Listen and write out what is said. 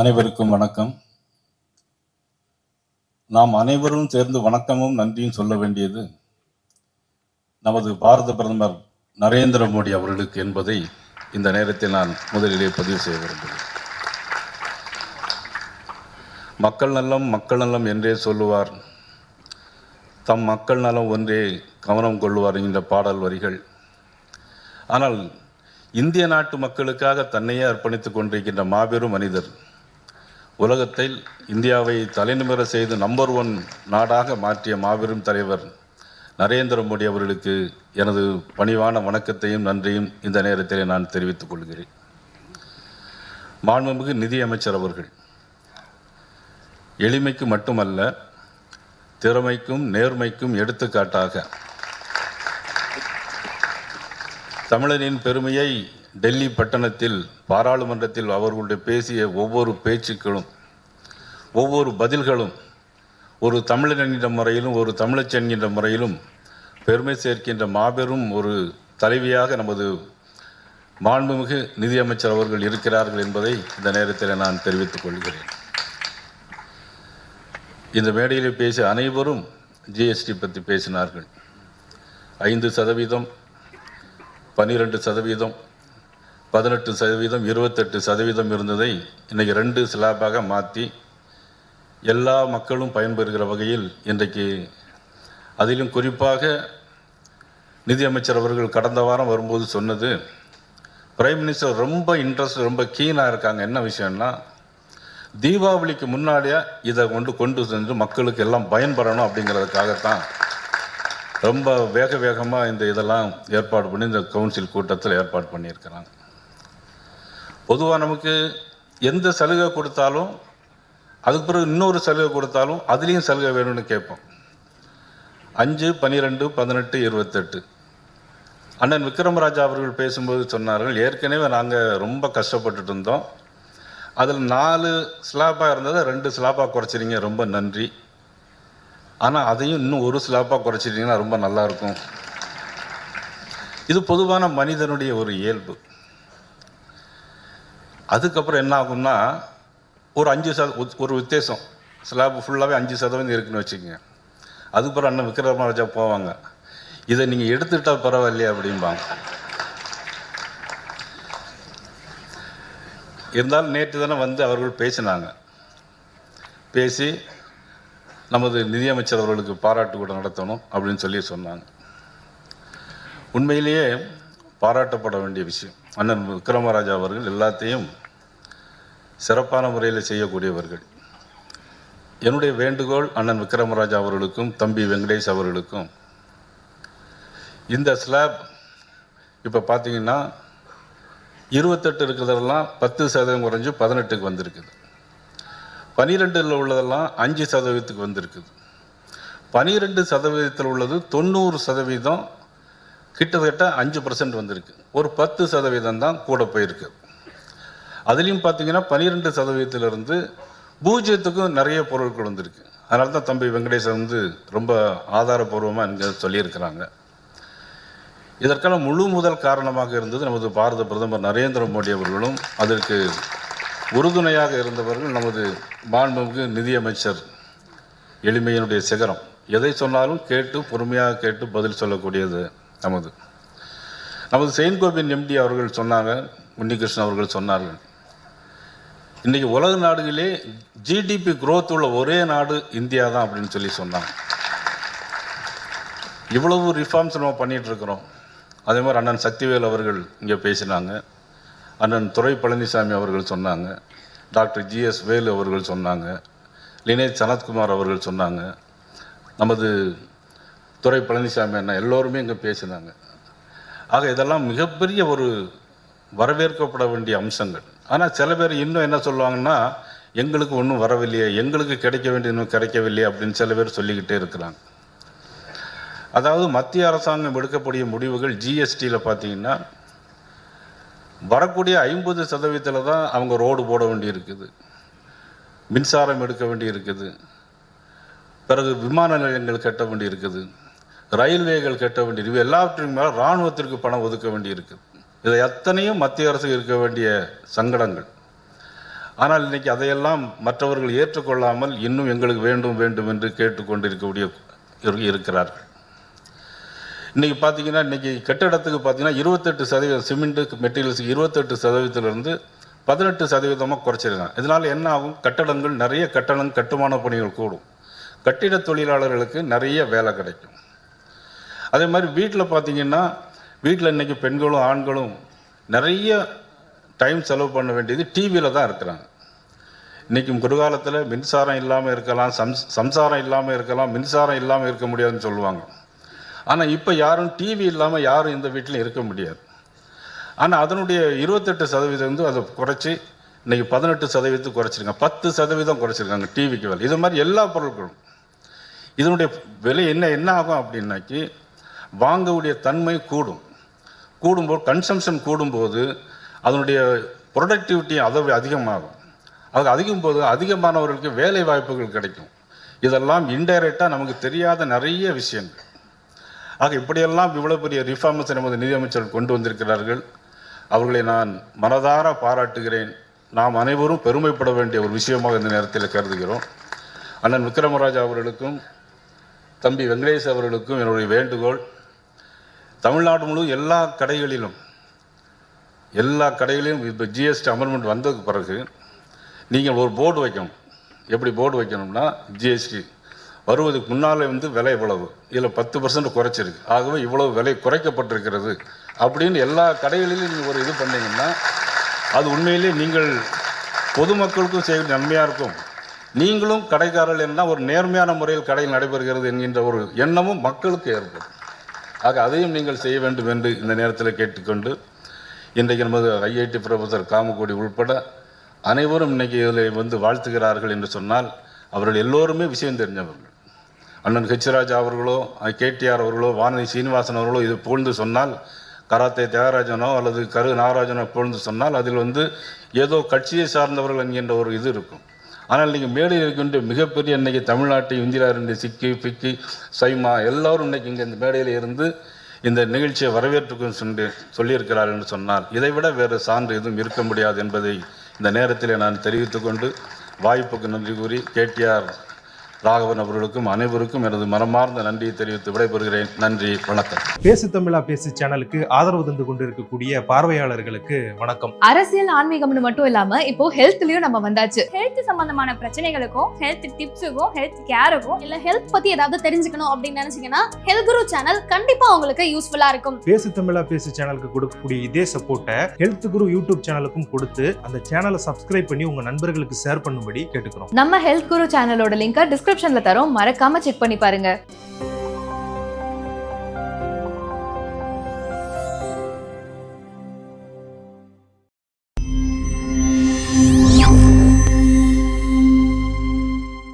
அனைவருக்கும் வணக்கம். நாம் அனைவரும் சேர்ந்து வணக்கமும் நன்றியும் சொல்ல வேண்டியது நமது பாரத பிரதமர் நரேந்திர மோடி அவர்களுக்கு என்பதை இந்த நேரத்தில் நான் முதலிலே பதிவு செய்ய விரும்புகிறேன். மக்கள் நலம் மக்கள் நலம் என்றே சொல்லுவார். தம் மக்கள் நலம் ஒன்றே கவனம் கொள்வார் என்கிற பாடல் வரிகள். ஆனால் இந்திய நாட்டு மக்களுக்காக தன்னையே அர்ப்பணித்துக் கொண்டிருக்கின்ற மாபெரும் மனிதர் உலகத்தில் இந்தியாவை தலைநிமிர செய்து நம்பர் ஒன் நாடாக மாற்றிய மாபெரும் தலைவர் நரேந்திர மோடி அவர்களுக்கு எனது பணிவான வணக்கத்தையும் நன்றியும் இந்த நேரத்தில் நான் தெரிவித்துக் கொள்கிறேன். மாண்புமிகு நிதியமைச்சர் அவர்கள் எளிமைக்கு மட்டுமல்ல திறமைக்கும் நேர்மைக்கும் எடுத்துக்காட்டாக தமிழனின் பெருமையை டெல்லி பட்டணத்தில் பாராளுமன்றத்தில் அவர்களுடைய பேசிய ஒவ்வொரு பேச்சுக்களும் ஒவ்வொரு பதில்களும் ஒரு தமிழன் என்கின்ற முறையிலும் ஒரு தமிழச்சி என்கின்ற முறையிலும் பெருமை சேர்க்கின்ற மாபெரும் ஒரு தலைவியாக நமது மாண்புமிகு நிதியமைச்சர் அவர்கள் இருக்கிறார்கள் என்பதை இந்த நேரத்தில் நான் தெரிவித்துக் கொள்கிறேன். இந்த மேடையில் பேசிய அனைவரும் ஜிஎஸ்டி பற்றி பேசினார்கள். ஐந்து சதவீதம் பன்னிரெண்டு சதவீதம் பதினெட்டு சதவீதம் இருபத்தெட்டு சதவீதம் இருந்ததை இன்றைக்கி ரெண்டு ஸ்லாபாக மாற்றி எல்லா மக்களும் பயன்பெறுகிற வகையில் இன்றைக்கு அதிலும் குறிப்பாக நிதியமைச்சர் அவர்கள் கடந்த வாரம் வரும்போது சொன்னது பிரைம் மினிஸ்டர் ரொம்ப இன்ட்ரெஸ்ட் ரொம்ப கீனாக இருக்காங்க. என்ன விஷயம்னா தீபாவளிக்கு முன்னாடியே இதை கொண்டு கொண்டு சென்று மக்களுக்கு எல்லாம் பயன்படணும் அப்படிங்கிறதுக்காகத்தான் ரொம்ப வேக வேகமாக இந்த இதெல்லாம் ஏற்பாடு பண்ணி இந்த கவுன்சில் கூட்டத்தில் ஏற்பாடு பண்ணியிருக்கிறாங்க. பொதுவாக நமக்கு எந்த சலுகை கொடுத்தாலும் அதுக்கு பிறகு இன்னொரு சலுகை கொடுத்தாலும் அதுலேயும் சலுகை வேணும்னு கேட்போம். அஞ்சு பன்னிரெண்டு பதினெட்டு இருபத்தெட்டு. அண்ணன் விக்ரமராஜா அவர்கள் பேசும்போது சொன்னார்கள் ஏற்கனவே நாங்கள் ரொம்ப கஷ்டப்பட்டுட்டு இருந்தோம். அதில் நாலு ஸ்லாப்பாக இருந்ததை ரெண்டு ஸ்லாப்பாக குறைச்சிருங்க ரொம்ப நன்றி. ஆனால் அதையும் இன்னும் ஒரு ஸ்லாப்பாக குறைச்சிட்டிங்கன்னா ரொம்ப நல்லாயிருக்கும் இது பொதுவான மனிதனுடைய ஒரு இயல்பு. அதுக்கப்புறம் என்ன ஆகும்னா ஒரு அஞ்சு சத ஒரு வித்தியாசம். ஸ்லாப் ஃபுல்லாகவே அஞ்சு சதவீதம் இருக்குன்னு வச்சுக்கோங்க. அதுக்கப்புறம் அண்ணன் விக்ரமராஜா போவாங்க. இதை நீங்கள் எடுத்துக்கிட்டால் பரவாயில்லையா அப்படிம்பாங்க. இருந்தாலும் நேற்று தானே வந்து அவர்கள் பேசினாங்க. பேசி நமது நிதியமைச்சர் அவர்களுக்கு பாராட்டு கூட நடத்தணும் அப்படின்னு சொல்லி சொன்னாங்க. உண்மையிலேயே பாராட்டப்பட வேண்டிய விஷயம். அண்ணன் விக்ரமராஜா அவர்கள் எல்லாத்தையும் சிறப்பான முறையில் செய்யக்கூடியவர்கள். என்னுடைய வேண்டுகோள் அண்ணன் விக்ரமராஜா அவர்களுக்கும் தம்பி வெங்கடேஷ் அவர்களுக்கும். இந்த ஸ்லாப் இப்போ பார்த்தீங்கன்னா இருபத்தெட்டு இருக்கிறதெல்லாம் பத்து சதவீதம் குறைஞ்சு பதினெட்டுக்கு வந்திருக்குது. பனிரெண்டில் உள்ளதெல்லாம் அஞ்சு சதவீதத்துக்கு வந்திருக்குது. பனிரெண்டு சதவீதத்தில் உள்ளது தொண்ணூறு சதவீதம் கிட்டத்தட்ட அஞ்சு பர்சன்ட் வந்திருக்கு. ஒரு பத்து சதவீதம் தான் கூட போயிருக்கு. அதுலேயும் பார்த்தீங்கன்னா பன்னிரெண்டு சதவீதத்திலிருந்து பூஜ்ஜியத்துக்கும் நிறைய பொருட்கள் வந்திருக்கு. அதனால தான் தம்பி வெங்கடேசன் வந்து ரொம்ப ஆதாரபூர்வமாக இங்கே சொல்லியிருக்கிறாங்க. இதற்கான முழு முதல் காரணமாக இருந்தது நமது பாரத பிரதமர் நரேந்திர மோடி அவர்களும் அதற்கு உறுதுணையாக இருந்தவர்கள் நமது மாண்புமிகு நிதியமைச்சர் எளிமையினுடைய சிகரம். எதை சொன்னாலும் கேட்டு பொறுமையாக கேட்டு பதில் சொல்லக்கூடியது நமது. நமது செயின்கோபின் எம்டி அவர்கள் சொன்னாங்க உன்னிகிருஷ்ணன் அவர்கள் சொன்னார்கள். இன்றைக்கி உலக நாடுகளே ஜிடிபி குரோத் உள்ள ஒரே நாடு இந்தியா தான் அப்படின்னு சொல்லி சொன்னாங்க. இவ்வளவு ரிஃபார்ம்ஸ் நம்ம பண்ணிகிட்ருக்குறோம் அதே மாதிரி அண்ணன் சக்திவேல் அவர்கள் இங்கே பேசினாங்க. அண்ணன் துறை பழனிசாமி அவர்கள் சொன்னாங்க. டாக்டர் ஜிஎஸ் வேலு அவர்கள் சொன்னாங்க. லினேஷ் சனத்குமார் அவர்கள் சொன்னாங்க. நமது துறை பழனிசாமி அண்ணா எல்லோருமே இங்கே பேசினாங்க. ஆக இதெல்லாம் மிகப்பெரிய ஒரு வரவேற்கப்பட வேண்டிய அம்சங்கள். ஆனால் சில பேர் இன்னும் என்ன சொல்லுவாங்கன்னா எங்களுக்கு ஒன்றும் வரவில்லையே எங்களுக்கு கிடைக்க வேண்டிய இன்னும் கிடைக்கவில்லையே அப்படின்னு சில பேர் சொல்லிக்கிட்டே இருக்கிறாங்க. அதாவது மத்திய அரசாங்கம் எடுக்கக்கூடிய முடிவுகள் ஜிஎஸ்டியில் பார்த்தீங்கன்னா வரக்கூடிய ஐம்பது சதவீதத்தில் தான் அவங்க ரோடு போட வேண்டி இருக்குது. மின்சாரம் எடுக்க வேண்டி இருக்குது. பிறகு விமான நிலையங்கள் கட்ட வேண்டி இருக்குது. ரயில்வேகள் கட்ட வேண்டி இவை எல்லாவற்றின் மேலே இராணுவத்திற்கு பணம் ஒதுக்க வேண்டி இருக்குது இதை அத்தனையும் மத்திய அரசு இருக்க வேண்டிய சங்கடங்கள். ஆனால் இன்னைக்கு அதையெல்லாம் மற்றவர்கள் ஏற்றுக்கொள்ளாமல் இன்னும் எங்களுக்கு வேண்டும் வேண்டும் என்று கேட்டுக்கொண்டிருக்கக்கூடிய இருக்கிறார்கள். இன்னைக்கு பார்த்தீங்கன்னா இன்னைக்கு கட்டிடத்துக்கு பார்த்தீங்கன்னா இருபத்தெட்டு சதவீதம் சிமெண்ட்டு மெட்டீரியல்ஸுக்கு இருபத்தெட்டு சதவீதத்திலிருந்து பதினெட்டு சதவீதமாக குறைச்சிருக்காங்க. இதனால் என்ன ஆகும்? கட்டடங்கள் நிறைய கட்டணம் கட்டுமான பணிகள் கூடும். கட்டிட தொழிலாளர்களுக்கு நிறைய வேலை கிடைக்கும். அதே மாதிரி வீட்டில் பார்த்தீங்கன்னா வீட்டில் இன்னைக்கு பெண்களும் ஆண்களும் நிறைய டைம் செலவு பண்ண வேண்டியது டிவியில் தான் இருக்கிறாங்க. இன்றைக்கும் குறுகாலத்தில் மின்சாரம் இல்லாமல் இருக்கலாம் சம்ஸ் சம்சாரம் இல்லாமல் இருக்கலாம் மின்சாரம் இல்லாமல் இருக்க முடியாதுன்னு சொல்லுவாங்க. ஆனால் இப்போ யாரும் டிவி இல்லாமல் யாரும் இந்த வீட்டிலையும் இருக்க முடியாது. ஆனால் அதனுடைய இருபத்தெட்டு சதவீதம் வந்து அதை குறைச்சி இன்றைக்கி பதினெட்டு சதவீதத்துக்கு குறைச்சிருக்காங்க. பத்து சதவீதம் குறைச்சிருக்காங்க டிவிக்கு விலை. இது மாதிரி எல்லா பொருட்களும். இதனுடைய விலை என்ன என்ன ஆகும் அப்படின்னாக்கி வாங்கக்கூடிய தன்மை கூடும். கூடும்போது கன்சம்ஷன் கூடும்போது அதனுடைய ப்ரொடக்டிவிட்டி அதை அதிகமாகும். அது அதிகம் போது அதிகமானவர்களுக்கு வேலை வாய்ப்புகள் கிடைக்கும். இதெல்லாம் இன்டைரக்டாக நமக்கு தெரியாத நிறைய விஷயங்கள். ஆக இப்படியெல்லாம் இவ்வளோ பெரிய ரிஃபார்ம்ஸ் நமது நிதியமைச்சர்கள் கொண்டு வந்திருக்கிறார்கள். அவர்களை நான் மனதார பாராட்டுகிறேன். நாம் அனைவரும் பெருமைப்பட வேண்டிய ஒரு விஷயமாக இந்த நேரத்தில் கருதுகிறோம். அண்ணன் விக்ரமராஜா அவர்களுக்கும் தம்பி வெங்கடேஷ் அவர்களுக்கும் என்னுடைய வேண்டுகோள் தமிழ்நாடு முழு எல்லா கடைகளிலும் எல்லா கடைகளிலும் இப்போ ஜிஎஸ்டி அமெண்ட்மெண்ட் வந்ததுக்கு பிறகு நீங்கள் ஒரு போர்டு வைக்கணும். எப்படி போர்டு வைக்கணும்னா ஜிஎஸ்டி வருவதுக்கு முன்னால் வந்து விலை இவ்வளவு இதில் பத்து பர்சன்ட் குறைச்சிருக்கு. ஆகவே இவ்வளவு விலை குறைக்கப்பட்டிருக்கிறது அப்படின்னு எல்லா கடைகளிலும் நீங்கள் ஒரு இது பண்ணீங்கன்னா அது உண்மையிலே நீங்கள் பொதுமக்களுக்கும் செய்ய நன்மையாக இருக்கும் நீங்களும் கடைக்காரர்கள் என்ன ஒரு நேர்மையான முறையில் கடையில் நடைபெறுகிறது என்கின்ற ஒரு எண்ணமும் மக்களுக்கு ஏற்படும். ஆக அதையும் நீங்கள் செய்ய வேண்டும் என்று இந்த நேரத்தில் கேட்டுக்கொண்டு இன்றைக்கு நமது ஐஐடி ப்ரொஃபஸர் காமகோடி உள்பட அனைவரும் இன்றைக்கி இதில் வந்து வாழ்த்துகிறார்கள் என்று சொன்னால் அவர்கள் எல்லோருமே விஷயம் தெரிஞ்சவர்கள். அண்ணன் ஹெச்ராஜா அவர்களோ கேடிஆர் அவர்களோ வானதி சீனிவாசன் அவர்களோ இது புகழ்ந்து சொன்னால் கராத்தே தியாகராஜனோ அல்லது கரு நாகராஜனோ புகழ்ந்து சொன்னால் அதில் வந்து ஏதோ கட்சியை சார்ந்தவர்கள் என்கின்ற ஒரு இது இருக்கும். ஆனால் நீங்கள் மேடையில் இருக்கின்ற மிகப்பெரிய இன்றைக்கி தமிழ்நாட்டை இந்தியாவின் சிக்கி பிக்கி சைமா எல்லோரும் இன்னைக்கு இங்கே இந்த மேடையில் இருந்து இந்த நிகழ்ச்சியை வரவேற்றுக்கும் சொல்லி சொல்லியிருக்கிறார் என்று சொன்னால் இதைவிட வேறு சான்று எதுவும் இருக்க முடியாது என்பதை இந்த நேரத்தில் நான் தெரிவித்துக்கொண்டு வாய்ப்புக்கு நன்றி கூறி கேடிஆர் ராகவன் அவர்களுக்கும் அனைவருக்கும் எனது மனமார்ந்த நன்றியை தெரிவித்து விடைபெறுகிறேன். நன்றி வணக்கம். பேசு தமிழா பேசு சேனலுக்கு ஆதரவு தந்து கொண்டிருக்கக்கூடிய பார்வையாளர்களுக்கு வணக்கம். அரசியல் ஆன்மீகம்னு மட்டும் இல்லாம இப்போ ஹெல்த்லயும் நம்ம வந்தாச்சு. ஹெல்த் சம்பந்தமான பிரச்சனைகளுக்கும் ஹெல்த் டிப்ஸுக்கும் ஹெல்த் கேருக்கும் இல்ல ஹெல்த் பத்தி ஏதாவது தெரிஞ்சுக்கணும் அப்படின்னு நினைச்சீங்கன்னா ஹெல்த் குரு சேனல் கண்டிப்பா உங்களுக்கு யூஸ்ஃபுல்லா இருக்கும். பேசு தமிழா பேசு சேனலுக்கு கொடுக்கக்கூடிய இதே சப்போர்ட்டை ஹெல்த் குரு யூடியூப் சேனலுக்கும் கொடுத்து அந்த சேனலை சப்ஸ்கிரைப் பண்ணி உங்க நண்பர்களுக்கு ஷேர் பண்ணும்படி கேட்டுக்கிறோம். நம்ம ஹெல்த் குரு சேனலோட லிங்கை டிஸ்கிரிப்ஷன்ல தரோம். மறக்காம செக் பண்ணி பாருங்க.